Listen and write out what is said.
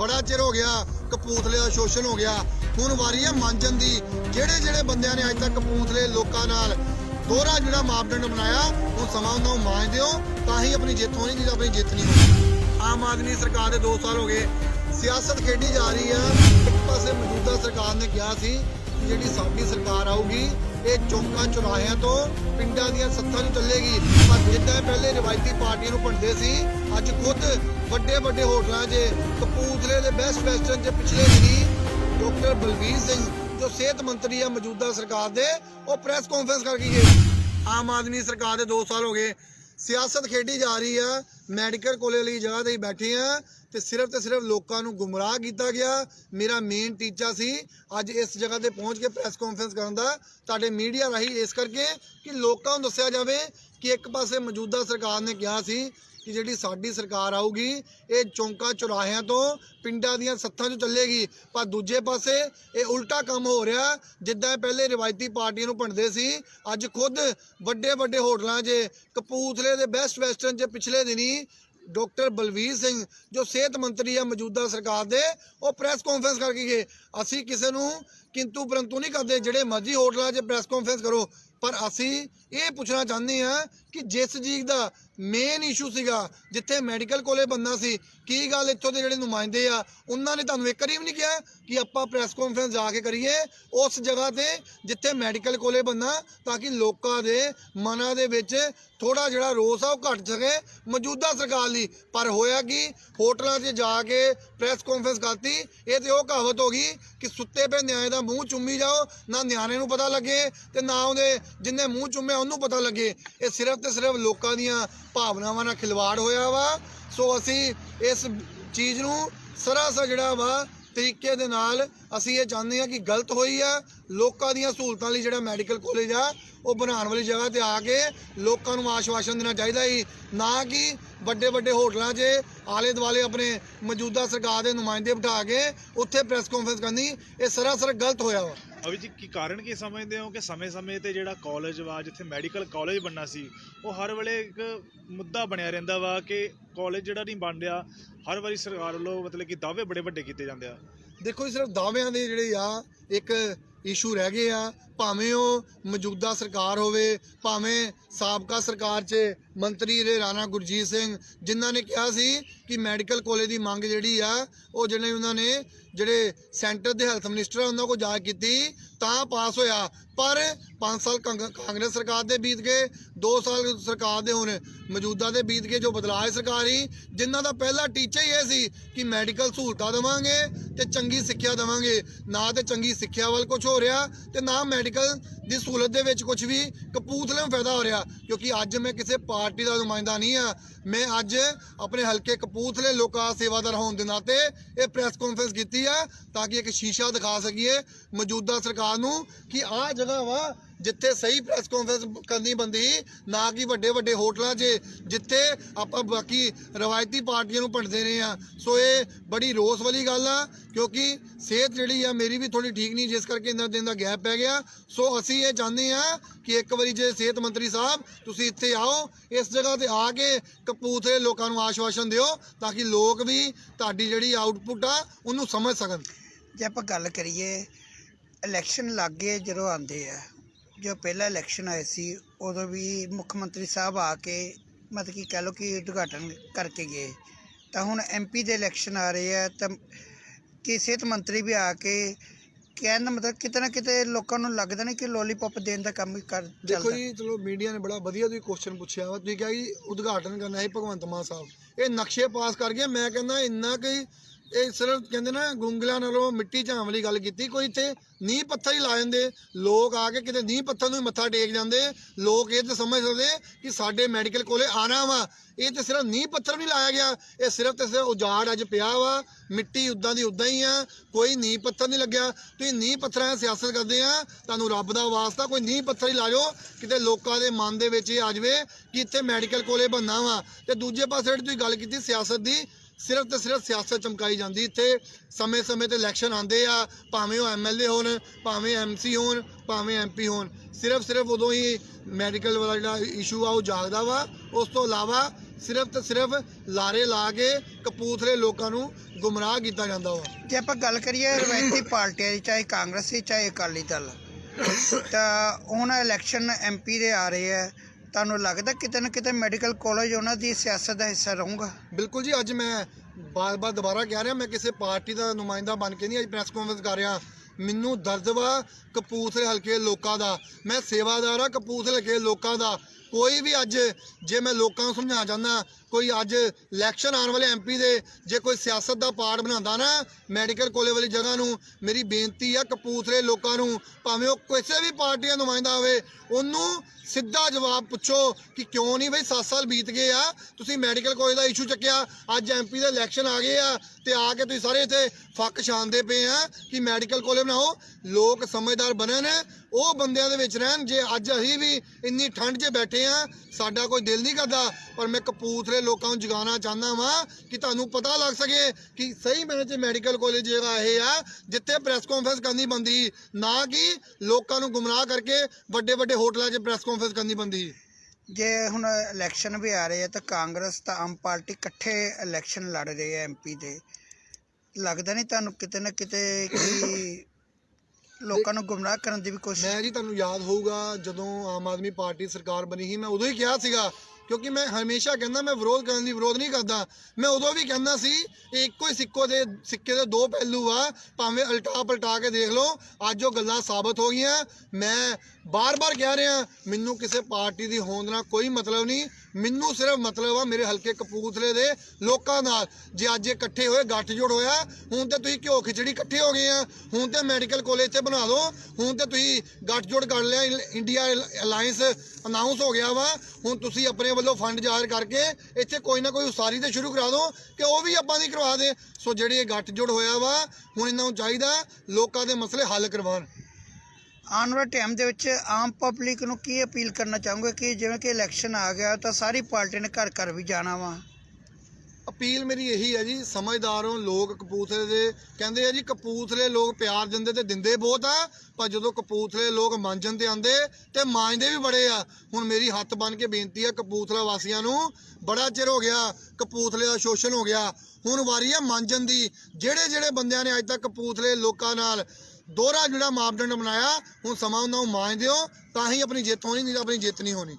ਬੜਾ ਚਿਰ ਹੋ ਗਿਆ ਕਪੂਥਲੇ ਦਾ ਸ਼ੋਸ਼ਣ ਹੋ ਗਿਆ। ਹੁਣ ਵਾਰੀ ਹੈ ਮੰਜਨ ਦੀ। ਜਿਹੜੇ ਜਿਹੜੇ ਬੰਦਿਆਂ ਨੇ ਅੱਜ ਤੱਕ ਕਪੂਥਲੇ ਲੋਕਾਂ ਨਾਲ ਦੋਹਰਾ ਜਿਹੜਾ ਮਾਪਦੰਡ ਬਣਾਇਆ ਉਹ ਸਮਾਂ ਉਹਨਾਂ ਨੂੰ ਮਾਂਜ ਦਿਓ ਤਾਂ ਹੀ ਆਪਣੀ ਜਿੱਤ ਹੋਣੀ ਨਹੀਂ ਆਪਣੀ ਜਿੱਤ ਨਹੀਂ ਹੋਣੀ। ਆਮ ਆਦਮੀ ਸਰਕਾਰ ਦੇ 2 ਸਾਲ ਹੋ ਗਏ। ਸਿਆਸਤ ਖੇਡੀ ਜਾ ਰਹੀ ਹੈ ਇੱਕ ਪਾਸੇ ਮੌਜੂਦਾ ਸਰਕਾਰ ਨੇ ਕਿਹਾ ਸੀ ਜਿਹੜੀ ਸਾਡੀ ਸਰਕਾਰ ਆਊਗੀ, ਇਹ ਚੌਂਕਾਂ ਚੁਰਾਹਿਆਂ ਤੋਂ ਪਿੰਡਾਂ ਦੀਆਂ ਸੱਥਾਂ ਨੂੰ ਚੱਲੇਗੀ। ਪਰ ਜਿੱਦਾਂ ਪਹਿਲੇ ਰਵਾਇਤੀ ਪਾਰਟੀਆਂ ਨੂੰ ਭੰਡਦੇ ਸੀ, ਅੱਜ ਖੁਦ ਵੱਡੇ ਵੱਡੇ ਹੋਟਲਾਂ 'ਚ ਕਪੂਰਥਲੇ ਦੇ ਬੈਸਟ ਵੈਸਟਰਨ 'ਚ ਪਿਛਲੇ ਦਿਨੀ ਡਾਕਟਰ ਬਲਵੀਰ ਸਿੰਘ, ਜੋ ਸਿਹਤ ਮੰਤਰੀ ਆ ਮੌਜੂਦਾ ਸਰਕਾਰ ਦੇ, ਉਹ ਪ੍ਰੈਸ ਕਾਨਫਰੰਸ ਕਰਕੇ ਗਏ। ਆਮ ਆਦਮੀ ਸਰਕਾਰ ਦੇ 2 ਸਾਲ ਹੋ ਗਏ। ਸਿਆਸਤ ਖੇਡੀ ਜਾ ਰਹੀ ਆ ਮੈਡੀਕਲ ਕਾਲਜ ਲਈ ਜਗ੍ਹਾ ਤੇ ਹੀ ਬੈਠੇ ਆ ਤੇ ਸਿਰਫ ਤੇ ਸਿਰਫ ਲੋਕਾਂ ਨੂੰ ਗੁੰਮਰਾਹ ਕੀਤਾ ਗਿਆ। ਮੇਰਾ ਮੇਨ ਟੀਚਾ ਸੀ। ਅੱਜ ਇਸ ਜਗ੍ਹਾ ਤੇ ਪਹੁੰਚ ਕੇ ਪ੍ਰੈਸ ਕਾਨਫਰੰਸ ਕਰਨ ਦਾ ਤੁਹਾਡੇ ਮੀਡੀਆ ਰਾਹੀਂ ਇਸ ਕਰਕੇ ਕਿ ਲੋਕਾਂ ਨੂੰ ਦੱਸਿਆ ਜਾਵੇ ਕਿ ਇੱਕ ਪਾਸੇ ਮੌਜੂਦਾ ਸਰਕਾਰ ਨੇ ਕਿਹਾ ਸੀ ਕਿ ਜਿਹੜੀ ਸਾਡੀ ਸਰਕਾਰ ਆਊਗੀ, ਇਹ ਚੌਂਕਾ ਚੁਰਾਹਿਆਂ ਤੋਂ ਪਿੰਡਾਂ ਦੀਆਂ ਸੱਥਾਂ 'ਚ ਚੱਲੇਗੀ। ਪਰ ਦੂਜੇ ਪਾਸੇ ਇਹ ਉਲਟਾ ਕੰਮ ਹੋ ਰਿਹਾ, ਜਿੱਦਾਂ ਪਹਿਲੇ ਰਿਵਾਇਤੀ ਪਾਰਟੀਆਂ ਨੂੰ ਭੰਡਦੇ ਸੀ, ਅੱਜ ਖੁਦ ਵੱਡੇ ਵੱਡੇ ਹੋਟਲਾਂ 'ਚ ਕਪੂਥਲੇ ਦੇ ਬੈਸਟ ਵੈਸਟਰਨ 'ਚ ਪਿਛਲੇ ਦਿਨੀ ਡਾਕਟਰ ਬਲਵੀਰ ਸਿੰਘ, ਜੋ ਸਿਹਤ ਮੰਤਰੀ ਆ ਮੌਜੂਦਾ ਸਰਕਾਰ ਦੇ, ਉਹ ਪ੍ਰੈਸ ਕਾਨਫਰੰਸ ਕਰਕੇ ਗਏ। ਅਸੀਂ ਕਿਸੇ ਨੂੰ ਕਿੰਤੂ ਪਰੰਤੂ ਨਹੀਂ ਕਰਦੇ, ਜਿਹੜੇ ਮਰਜ਼ੀ ਹੋਟਲਾਂ 'ਚ ਪ੍ਰੈਸ ਕਾਨਫਰੰਸ ਕਰੋ, ਪਰ ਅਸੀਂ ਇਹ ਪੁੱਛਣਾ ਚਾਹੁੰਦੇ ਹਾਂ ਕਿ ਜਿਸ ਚੀਜ਼ ਦਾ ਮੇਨ ਇਸ਼ੂ ਸੀਗਾ, ਜਿੱਥੇ ਮੈਡੀਕਲ ਕਾਲਜ ਬੰਦਾ ਸੀ, ਕੀ ਗੱਲ ਇੱਥੋਂ ਦੇ ਜਿਹੜੇ ਨੁਮਾਇੰਦੇ ਆ, ਉਹਨਾਂ ਨੇ ਤੁਹਾਨੂੰ ਇੱਕ ਵਾਰੀ ਵੀ ਨਹੀਂ ਕਿਹਾ ਕਿ ਆਪਾਂ ਪ੍ਰੈਸ ਕਾਨਫਰੰਸ ਜਾ ਕੇ ਕਰੀਏ, ਉਸ ਜਗ੍ਹਾ ਤੇ ਜਿੱਥੇ ਮੈਡੀਕਲ ਕਾਲਜ ਬੰਨਾ ਤਾਂ ਕਿ ਲੋਕਾਂ ਦੇ ਮਨਾਂ ਦੇ ਵਿੱਚ ਥੋੜਾ ਜਿਹੜਾ ਰੋਸ ਆ, ਉਹ ਘਟ ਸਕੇ, ਮੌਜੂਦਾ ਸਰਕਾਰ ਲਈ। ਪਰ ਹੋਇਆ ਕਿ, ਹੋਟਲਾਂ 'ਚ ਜਾ ਕੇ ਪ੍ਰੈਸ ਕਾਨਫਰੰਸ ਕਰਤੀ, ਇਹ ਤੇ ਉਹ ਕਹਾਵਤ ਹੋ ਗਈ ਕਿ ਸੁੱਤੇ ਪਏ ਨਿਆਣੇ ਦਾ ਮੂੰਹ ਚੁੰਮੀ ਜਾਓ, ਨਾ ਨਿਆਣੇ ਨੂੰ ਪਤਾ ਲੱਗੇ ਤੇ ਨਾ ਉਹਦੇ ਜਿੰਨੇ ਮੂੰਹ ਚੁੰਮਿਆ, ਉਹਨੂੰ ਪਤਾ ਲੱਗੇ। ਇਹ ਸਿਰਫ ਤੇ ਸਿਰਫ ਲੋਕਾਂ ਦੀਆਂ ਭਾਵਨਾਵਾਂ ਨਾਲ ਖਿਲਵਾੜ ਹੋਇਆ ਵਾ। ਸੋ ਅਸੀਂ ਇਸ ਚੀਜ਼ ਨੂੰ ਸਰਾਸਰ ਜਿਹੜਾ ਵਾ ਤਰੀਕੇ ਦੇ ਨਾਲ ਅਸੀਂ ਇਹ ਚਾਹੁੰਦੇ ਹਾਂ ਕਿ ਗਲਤ ਹੋਈ ਆ, ਲੋਕਾਂ ਦੀਆਂ ਸਹੂਲਤਾਂ ਲਈ ਜਿਹੜਾ ਮੈਡੀਕਲ ਕਾਲਜ ਆ, ਉਹ ਬਣਾਉਣ ਵਾਲੀ ਜਗ੍ਹਾ ਤੇ ਆ ਕੇ ਲੋਕਾਂ ਨੂੰ ਆਸ਼ਵਾਸਨ ਦੇਣਾ ਚਾਹੀਦਾ ਸੀ। ਨਾ ਕਿ ਵੱਡੇ ਵੱਡੇ ਹੋਟਲਾਂ 'ਚ ਆਲੇ ਦੁਆਲੇ ਆਪਣੇ ਮੌਜੂਦਾ ਸਰਕਾਰ ਦੇ ਨੁਮਾਇੰਦੇ ਬਿਠਾ ਕੇ ਉੱਥੇ ਪ੍ਰੈਸ ਕਾਨਫਰੰਸ ਕਰਨੀ, ਇਹ ਸਰਾਸਰ ਗਲਤ ਹੋਇਆ ਵਾ। ਅਭੀ ਜੀ, ਕੀ ਕਾਰਨ ਕੀ ਸਮਝਦੇ ਹੋ ਕਿ ਸਮੇਂ-ਸਮੇਂ ਤੇ ਜਿਹੜਾ ਕਾਲਜ ਵਾ, ਜਿੱਥੇ ਮੈਡੀਕਲ ਕਾਲਜ ਬਣਨਾ ਸੀ, ਉਹ ਹਰ ਵੇਲੇ ਇੱਕ ਮੁੱਦਾ ਬਣਿਆ ਰਹਿੰਦਾ ਵਾ ਕਿ ਕਾਲਜ ਜਿਹੜਾ ਨਹੀਂ ਬਣ ਰਿਹਾ, ਹਰ ਵਾਰੀ ਸਰਕਾਰ ਵੱਲੋਂ ਮਤਲਬ ਕਿ ਦਾਅਵੇ ਬੜੇ ਵੱਡੇ ਕੀਤੇ ਜਾਂਦੇ ਆ। ਦੇਖੋ ਜੀ ਸਿਰਫ ਦਾਅਵਿਆਂ ਦੇ ਜਿਹੜੇ ਆ ਇੱਕ ਇਸ਼ੂ ਰਹਿ ਗਏ ਆ ਭਾਵੇਂ ਉਹ ਮੌਜੂਦਾ ਸਰਕਾਰ ਹੋਵੇ, ਭਾਵੇਂ ਸਾਬਕਾ ਸਰਕਾਰ 'ਚ ਮੰਤਰੀ ਰਹੇ ਰਾਣਾ ਗੁਰਜੀਤ ਸਿੰਘ, ਜਿਨ੍ਹਾਂ ਨੇ ਕਿਹਾ ਸੀ ਕਿ ਮੈਡੀਕਲ ਕਾਲਜ ਦੀ ਮੰਗ ਜਿਹੜੀ ਆ, ਉਹ ਜਿਹੜੇ ਉਹਨਾਂ ਨੇ ਜਿਹੜੇ ਸੈਂਟਰ ਦੇ ਹੈਲਥ ਮਿਨਿਸਟਰ ਆ, ਉਹਨਾਂ ਕੋਲ ਜਾ ਕੀਤੀ, ਤਾਂ ਪਾਸ ਹੋਇਆ। ਪਰ 5 ਸਾਲ ਕਾਂਗ- ਕਾਂਗਰਸ ਸਰਕਾਰ ਦੇ ਬੀਤ ਗਏ 2 ਸਾਲ ਸਰਕਾਰ ਦੇ ਹੁਣ ਮੌਜੂਦਾ ਦੇ ਬੀਤ ਗਏ, ਜੋ ਬਦਲਾਅ ਸਰਕਾਰ ਸਰਕਾਰੀ ਜਿਨ੍ਹਾਂ ਦਾ ਪਹਿਲਾ ਟੀਚਾ ਹੀ ਇਹ ਸੀ ਕਿ ਮੈਡੀਕਲ ਸਹੂਲਤਾਂ ਦੇਵਾਂਗੇ ਤੇ ਚੰਗੀ ਸਿੱਖਿਆ ਦੇਵਾਂਗੇ। ਨਾ ਤੇ ਚੰਗੀ ਸਿੱਖਿਆ ਵੱਲ ਕੁਝ ਹੋ ਰਿਹਾ ਤੇ ਨਾ ਮੈਡੀਕਲ ਦੀ ਸਹੂਲਤ ਦੇ ਵਿੱਚ ਕੁਝ ਵੀ ਕਪੂਰਥਲੇ ਨੂੰ ਫਾਇਦਾ ਹੋ ਰਿਹਾ, ਕਿਉਂਕਿ ਅੱਜ ਮੈਂ ਕਿਸੇ ਪਾਰਟੀ ਦਾ ਨੁਮਾਇੰਦਾ ਨਹੀਂ ਆ ਮੈਂ ਅੱਜ ਆਪਣੇ ਹਲਕੇ ਕਪੂਰਥਲੇ ਲੋਕਾਂ ਸੇਵਾਦਾਰ ਹੋਣ ਦੇ ਨਾਤੇ ਇਹ ਪ੍ਰੈਸ ਕਾਨਫਰੰਸ ਕੀਤੀ ਆ, ਤਾਂ ਕਿ ਇੱਕ ਸ਼ੀਸ਼ਾ ਦਿਖਾ ਸਕੀਏ ਮੌਜੂਦਾ ਸਰਕਾਰ ਨੂੰ ਕਿ ਆਹ ਜਗ੍ਹਾ ਵਾ ਜਿੱਥੇ ਸਹੀ ਪ੍ਰੈਸ ਕਾਨਫਰੰਸ ਕਰਨੀ ਬੰਦੀ, ਨਾ ਕਿ ਵੱਡੇ ਵੱਡੇ ਹੋਟਲਾਂ 'ਚ, ਜਿੱਥੇ ਆਪਾਂ ਬਾਕੀ ਰਵਾਇਤੀ ਪਾਰਟੀਆਂ ਨੂੰ ਭੰਡਦੇ ਰਹੇ ਆ ਸੋ ਇਹ ਬੜੀ ਰੋਸ ਵਾਲੀ ਗੱਲ ਆ, ਕਿਉਂਕਿ ਸਿਹਤ ਜਿਹੜੀ ਆ, ਮੇਰੀ ਵੀ ਥੋੜੀ ਠੀਕ ਨਹੀਂ, ਜਿਸ ਕਰਕੇ ਇਹਨਾਂ ਦਿਨ ਦਾ ਗੈਪ ਪੈ ਗਿਆ। ਸੋ ਅਸੀਂ ਇਹ ਚਾਹੁੰਦੇ ਆ ਕਿ ਇੱਕ ਵਾਰੀ ਜੇ ਸਿਹਤ ਮੰਤਰੀ ਸਾਹਿਬ, ਤੁਸੀਂ ਇੱਥੇ ਆਓ, ਇਸ ਜਗ੍ਹਾ ਤੇ ਆ ਕੇ ਕਪੂਰਥਲੇ ਲੋਕਾਂ ਨੂੰ ਆਸ਼ਵਾਸਨ ਦਿਓ, ਤਾਂ ਕਿ ਲੋਕ ਵੀ ਤੁਹਾਡੀ ਜਿਹੜੀ ਆਊਟਪੁੱਟ ਆ, ਉਹਨੂੰ ਸਮਝ ਸਕਣ। ਜੇ ਆਪਾਂ ਗੱਲ ਕਰੀਏ ਇਲੈਕਸ਼ਨ ਲੱਗੇ ਜਦੋਂ ਆਉਂਦੇ ਆ ਜੋ ਪਹਿਲਾ ਇਲੈਕਸ਼ਨ ਆਏ ਸੀ, ਉਦੋਂ ਵੀ ਮੁੱਖ ਮੰਤਰੀ ਸਾਹਿਬ ਆ ਕੇ ਮਤਲਬ ਕਿ ਕਹਿ ਲਓ ਕਿ ਉਦਘਾਟਨ ਕਰਕੇ ਗਏ। ਤਾਂ ਹੁਣ ਐਮਪੀ ਦੇ ਇਲੈਕਸ਼ਨ ਆ ਰਹੇ ਆ, ਤਾਂ ਕਿ ਸਿਹਤ ਮੰਤਰੀ ਵੀ ਆ ਕੇ ਕਹਿਣ ਦਾ ਮਤਲਬ ਕਿਤੇ ਨਾ ਕਿਤੇ ਲੋਕਾਂ ਨੂੰ ਲੱਗਦਾ ਨਹੀਂ ਕਿ ਲੋਲੀਪੌਪ ਦੇਣ ਦਾ ਕੰਮ ਹੀ ਕਰ ਦੇਖੋ ਜੀ, ਚਲੋ ਮੀਡੀਆ ਨੇ ਬੜਾ ਵਧੀਆ ਤੁਸੀਂ ਕੁਐਸਚਨ ਪੁੱਛਿਆ ਵਾ, ਤੁਸੀਂ ਕਿਹਾ ਜੀ ਉਦਘਾਟਨ ਕਰਨਾ ਹੈ ਭਗਵੰਤ ਮਾਨ ਸਾਹਿਬ। ਇਹ ਨਕਸ਼ੇ ਪਾਸ ਕਰ ਗਿਆ, ਮੈਂ ਕਹਿੰਦਾ ਇੰਨਾ ਕਿ ਇਹ ਸਿਰਫ ਕਹਿੰਦੇ ਨਾ ਗੁੰਗਲਾਂ ਨਾਲੋਂ ਮਿੱਟੀ ਝਾਮ ਵਾਲੀ ਗੱਲ ਕੀਤੀ, ਕੋਈ ਇੱਥੇ ਨੀਂਹ ਪੱਥਰ ਹੀ ਲਾ ਜਾਂਦੇ ਲੋਕ ਆ ਕੇ ਕਿਤੇ ਨੀਂਹ ਪੱਥਰ ਨੂੰ ਹੀ ਮੱਥਾ ਟੇਕ ਜਾਂਦੇ, ਲੋਕ ਇਹ ਤੇ ਸਮਝ ਸਕਦੇ ਕਿ ਸਾਡੇ ਮੈਡੀਕਲ ਕੋਲੇ ਆਣਾ ਵਾ, ਇਹ ਤੇ ਸਿਰਫ ਨੀਂਹ ਪੱਥਰ ਵੀ ਲਾਇਆ ਗਿਆ, ਇਹ ਸਿਰਫ ਤੇ ਸਿਰਫ ਉਜਾੜ ਅੱਜ ਪਿਆ ਵਾ, ਮਿੱਟੀ ਉਦਾਂ ਦੀ ਉਦਾਂ ਹੀ ਆ, ਕੋਈ ਨੀਂਹ ਪੱਥਰ ਨਹੀਂ ਲੱਗਿਆ, ਤੁਸੀਂ ਨੀਂਹ ਪੱਥਰਾਂ 'ਚ ਸਿਆਸਤ ਕਰਦੇ ਆ, ਤੁਹਾਨੂੰ ਰੱਬ ਦਾ ਵਾਸਤਾ, ਕੋਈ ਨੀਂਹ ਪੱਥਰ ਹੀ ਲਾ ਜਾਓ ਕਿਤੇ ਲੋਕਾਂ ਦੇ ਮਨ ਦੇ ਵਿੱਚ ਇਹ ਆ ਜਾਵੇ ਕਿ ਇੱਥੇ ਮੈਡੀਕਲ ਕੋਲੇ ਬੰਨਾ ਵਾ, ਤੇ ਦੂਜੇ ਪਾਸੇ ਜਿਹੜੀ ਤੁਸੀਂ ਗੱਲ ਕੀਤੀ ਸਿਆਸਤ ਦੀ ਸਿਰਫ ਤੇ ਸਿਰਫ ਸਿਆਸਤ ਚਮਕਾਈ ਜਾਂਦੀ ਇੱਥੇ। ਸਮੇਂ-ਸਮੇਂ ਤੇ ਇਲੈਕਸ਼ਨ ਆਉਂਦੇ ਆ, ਭਾਵੇਂ ਉਹ ਐਮਐਲਏ ਹੋਣ, ਭਾਵੇਂ ਐਮਸੀ ਹੋਣ, ਭਾਵੇਂ ਐਮਪੀ ਹੋਣ। ਸਿਰਫ ਸਿਰਫ ਉਦੋਂ ਹੀ ਮੈਡੀਕਲ ਵਾਲਾ ਜਿਹੜਾ ਇਸ਼ੂ ਆ, ਉਹ ਜਾਗਦਾ ਵਾ। ਉਸ ਤੋਂ ਇਲਾਵਾ ਸਿਰਫ ਤੇ ਸਿਰਫ ਲਾਰੇ ਲਾ ਕੇ ਕਪੂਥਲੇ ਲੋਕਾਂ ਨੂੰ ਗੁੰਮਰਾਹ ਕੀਤਾ ਜਾਂਦਾ ਵਾ। ਜੇ ਆਪਾਂ ਗੱਲ ਕਰੀਏ ਰਵਾਇਤੀ ਪਾਰਟੀਆਂ ਦੀ, ਚਾਹੇ ਕਾਂਗਰਸ ਦੀ ਚਾਹੇ ਅਕਾਲੀ ਦਲ, ਤਾਂ ਹੁਣ ਇਲੈਕਸ਼ਨ ਐਮਪੀ ਦੇ ਆ ਰਹੇ ਆ। ਤੁਹਾਨੂੰ ਲੱਗਦਾ ਕਿਤੇ ਨਾ ਕਿਤੇ ਮੈਡੀਕਲ ਕਾਲਜ ਉਹਨਾਂ ਦੀ ਸਿਆਸਤ ਦਾ ਹਿੱਸਾ ਰਹੂਗਾ? ਬਿਲਕੁਲ ਜੀ, ਅੱਜ ਮੈਂ ਬਾਰ-ਬਾਰ ਦੁਬਾਰਾ ਕਹਿ ਰਿਹਾ, ਮੈਂ ਕਿਸੇ ਪਾਰਟੀ ਦਾ ਨੁਮਾਇੰਦਾ ਬਣ ਕੇ ਨਹੀਂ ਅੱਜ ਪ੍ਰੈਸ ਕਾਨਫਰੰਸ ਕਰ ਰਿਹਾ। ਮੈਨੂੰ ਦਰਦ ਵਾ ਕਪੂਰਥਲੇ ਹਲਕੇ ਲੋਕਾਂ ਦਾ। ਮੈਂ ਸੇਵਾਦਾਰ ਆ ਕਪੂਰਥਲੇ ਹਲਕੇ ਲੋਕਾਂ ਦਾ। ਕੋਈ ਵੀ ਅੱਜ ਜੇ ਮੈਂ ਲੋਕਾਂ ਨੂੰ ਸਮਝਾਉਣਾ ਚਾਹੁੰਦਾ ਕੋਈ ਅੱਜ ਇਲੈਕਸ਼ਨ ਆਉਣ ਵਾਲੇ ਐਮਪੀ ਦੇ ਜੇ ਕੋਈ ਸਿਆਸਤ ਦਾ ਪਾਰਟ ਬਣਾਉਂਦਾ ਨਾ ਮੈਡੀਕਲ ਕਾਲਜ ਵਾਲੀ ਜਗ੍ਹਾ ਨੂੰ, ਮੇਰੀ ਬੇਨਤੀ ਆ ਕਪੂਰਥਲੇ ਲੋਕਾਂ ਨੂੰ, ਭਾਵੇਂ ਉਹ ਕਿਸੇ ਵੀ ਪਾਰਟੀ ਦਾ ਨੁਮਾਇੰਦਾ ਹੋਵੇ, ਉਹਨੂੰ ਸਿੱਧਾ ਜਵਾਬ ਪੁੱਛੋ ਕਿ ਕਿਉਂ ਨਹੀਂ ਬਈ 7 ਸਾਲ ਬੀਤ ਗਏ ਆ, ਤੁਸੀਂ ਮੈਡੀਕਲ ਕਾਲਜ ਦਾ ਇਸ਼ੂ ਚੱਕਿਆ, ਅੱਜ ਐਮਪੀ ਦੇ ਇਲੈਕਸ਼ਨ ਆ ਗਏ ਆ ਤੇ ਆ ਕੇ ਤੁਸੀਂ ਸਾਰੇ ਇੱਥੇ ਫੱਕ ਛਾਂਦੇ ਪਏ ਆ ਕਿ ਮੈਡੀਕਲ ਕਾਲਜ ਬਣਾਓ, ਲੋਕ ਸਮਝਦਾਰ ਬਣਨ ਉਹ ਬੰਦਿਆਂ ਦੇ ਵਿੱਚ ਰਹਿਣ, ਜੇ ਅੱਜ ਅਸੀਂ ਵੀ ਇੰਨੀ ਠੰਡ 'ਚ ਬੈਠੇ ਆ ਸਾਡਾ ਕੋਈ ਦਿਲ ਨਹੀਂ ਕਰਦਾ। ਪਰ ਮੈਂ ਕਪੂਰਥਲੇ ਲੋਕਾਂ ਨੂੰ ਜਗਾਉਣਾ ਚਾਹੁੰਦਾ ਵਾਂ ਕਿ ਤੁਹਾਨੂੰ ਪਤਾ ਲੱਗ ਸਕੇ ਕਿ ਸਹੀ ਮੈਨੇ 'ਚ ਮੈਡੀਕਲ ਕਾਲਜ ਜਿਹੜਾ ਇਹ ਆ, ਜਿੱਥੇ ਪ੍ਰੈਸ ਕਾਨਫਰੰਸ ਕਰਨੀ ਬੰਦੀ ਨਾ ਕਿ ਲੋਕਾਂ ਨੂੰ ਗੁੰਮਰਾਹ ਕਰਕੇ ਵੱਡੇ ਵੱਡੇ ਹੋਟਲਾਂ 'ਚ ਪ੍ਰੈਸ ਕਾਨਫਰੰਸ ਕਰਨੀ ਬੰਦੀ ਜੇ ਹੁਣ ਇਲੈਕਸ਼ਨ ਵੀ ਆ ਰਹੇ ਆ, ਤਾਂ ਕਾਂਗਰਸ ਤਾਂ ਆਮ ਪਾਰਟੀ ਇਕੱਠੇ ਇਲੈਕਸ਼ਨ ਲੜ ਰਹੇ ਆ ਐਮਪੀ ਦੇ। ਲੱਗਦਾ ਨਹੀਂ ਤੁਹਾਨੂੰ ਕਿਤੇ ਨਾ ਕਿਤੇ ਕਿ ਲੋਕਾਂ ਨੂੰ ਗੁੰਮਰਾਹ ਕਰਨ ਦੀ ਵੀ ਕੋਸ਼ਿਸ਼ ਮੈਂ ਜੀ ਤੁਹਾਨੂੰ ਯਾਦ ਹੋਊਗਾ ਜਦੋਂ ਆਮ ਆਦਮੀ ਪਾਰਟੀ ਸਰਕਾਰ ਬਣੀ ਸੀ, ਮੈਂ ਉਦੋਂ ਹੀ ਕਿਹਾ ਸੀਗਾ, ਕਿਉਂਕਿ ਮੈਂ ਹਮੇਸ਼ਾ ਕਹਿੰਦਾ ਮੈਂ ਵਿਰੋਧ ਕਰਨ ਦੀ ਵਿਰੋਧ ਨਹੀਂ ਕਰਦਾ। ਮੈਂ ਉਦੋਂ ਵੀ ਕਹਿੰਦਾ ਸੀ, ਇੱਕੋ ਹੀ ਸਿੱਕੋ ਦੇ, ਸਿੱਕੇ ਦੇ ਦੋ ਪਹਿਲੂ ਆ, ਭਾਵੇਂ ਉਲਟਾ ਪਲਟਾ ਕੇ ਦੇਖ ਲਓ, ਅੱਜ ਉਹ ਗੱਲਾਂ ਸਾਬਤ ਹੋ ਗਈਆਂ, ਮੈਂ ਬਾਰ-ਬਾਰ ਕਹਿ ਰਿਹਾ, ਮੈਨੂੰ ਕਿਸੇ ਪਾਰਟੀ ਦੀ ਹੋਂਦ ਨਾਲ ਕੋਈ ਮਤਲਬ ਨਹੀਂ। ਮੈਨੂੰ ਸਿਰਫ ਮਤਲਬ ਆ ਮੇਰੇ ਹਲਕੇ ਕਪੂਰਥਲੇ ਦੇ ਲੋਕਾਂ ਨਾਲ। ਜੇ ਅੱਜ ਇਹ ਇਕੱਠੇ ਹੋਏ, ਗੱਠਜੋੜ ਹੋਇਆ, ਹੁਣ ਤੇ ਤੁਸੀਂ ਘਿਓ ਖਿਚੜੀ ਇਕੱਠੇ ਹੋ ਗਏ ਆ। ਹੁਣ ਤੇ ਮੈਡੀਕਲ ਕਾਲਜ ਇੱਥੇ ਬਣਾ ਦਿਓ ਹੁਣ ਤੇ ਤੁਸੀਂ ਗੱਠਜੋੜ ਕਰ ਲਿਆ ਇੰਡੀਆ ਅਲਾਈਅੰਸ ਅਨਾਉਂਸ ਹੋ ਗਿਆ ਵਾ। ਹੁਣ ਤੁਸੀਂ ਆਪਣੇ ਵੱਲੋਂ ਫੰਡ ਜ਼ਾਹਿਰ ਕਰਕੇ ਇੱਥੇ ਕੋਈ ਨਾ ਕੋਈ ਉਸਾਰੀ ਤੇ ਸ਼ੁਰੂ ਕਰਾ ਦਿਓ ਕਿ ਉਹ ਵੀ ਆਪਾਂ ਦੀ ਕਰਵਾ ਦੇ। ਸੋ ਜਿਹੜੇ ਇਹ ਗੱਠਜੋੜ ਹੋਇਆ ਵਾ, ਹੁਣ ਇਹਨਾਂ ਨੂੰ ਚਾਹੀਦਾ ਲੋਕਾਂ ਦੇ ਮਸਲੇ ਹੱਲ ਕਰਵਾਉਣ। ਆਉਣ ਵਾਲੇ ਟਾਈਮ ਦੇ ਵਿੱਚ ਆਮ ਪਬਲਿਕ ਨੂੰ ਕੀ ਅਪੀਲ ਕਰਨਾ ਚਾਹੋਗੇ ਕਿ ਜਿਵੇਂ ਕਿ ਇਲੈਕਸ਼ਨ ਆ ਗਿਆ ਤਾਂ ਸਾਰੀ ਪਾਰਟੀ ਨੇ ਘਰ ਘਰ ਵੀ ਜਾਣਾ ਵਾ? ਅਪੀਲ ਮੇਰੀ ਇਹੀ ਹੈ ਜੀ, ਸਮਝਦਾਰ ਹੋ, ਲੋਕ ਕਪੂਥਲੇ ਦੇ। ਕਹਿੰਦੇ ਆ ਜੀ ਕਪੂਥਲੇ ਲੋਕ ਪਿਆਰ ਦਿੰਦੇ ਤੇ ਦਿੰਦੇ ਬਹੁਤ ਆ, ਪਰ ਜਦੋਂ ਕਪੂਥਲੇ ਲੋਕ ਮਾਂਜਣ ਤੇ ਆਂਦੇ ਤੇ ਮਾਂਜਦੇ ਵੀ ਬੜੇ ਆ। ਹੁਣ ਮੇਰੀ ਹੱਥ ਬਨ ਕੇ ਬੇਨਤੀ ਆ ਕਪੂਥਲਾ ਵਾਸੀਆਂ ਨੂੰ, ਬੜਾ ਚਿਰ ਹੋ ਗਿਆ ਕਪੂਥਲੇ ਦਾ ਸ਼ੋਸ਼ਣ ਹੋ ਗਿਆ। ਹੁਣ ਵਾਰੀ ਆ ਮਾਂਜਣ ਦੀ। ਜਿਹੜੇ ਜਿਹੜੇ ਬੰਦਿਆਂ ਨੇ ਅੱਜ ਤੱਕ ਕਪੂਥਲੇ ਲੋਕਾਂ ਨਾਲ ਦੋਹਰਾ ਜਿਹੜਾ ਮਾਪਦੰਡ ਬਣਾਇਆ ਹੁਣ ਸਮਾਂ ਉਹਨਾਂ ਨੂੰ ਮਾਂਜ ਹੋ ਤਾਂ ਹੀ ਆਪਣੀ ਜਿੱਤ ਹੋਣੀ, ਨਹੀਂ ਤਾਂ ਆਪਣੀ ਜਿੱਤ ਨਹੀਂ ਹੋਣੀ।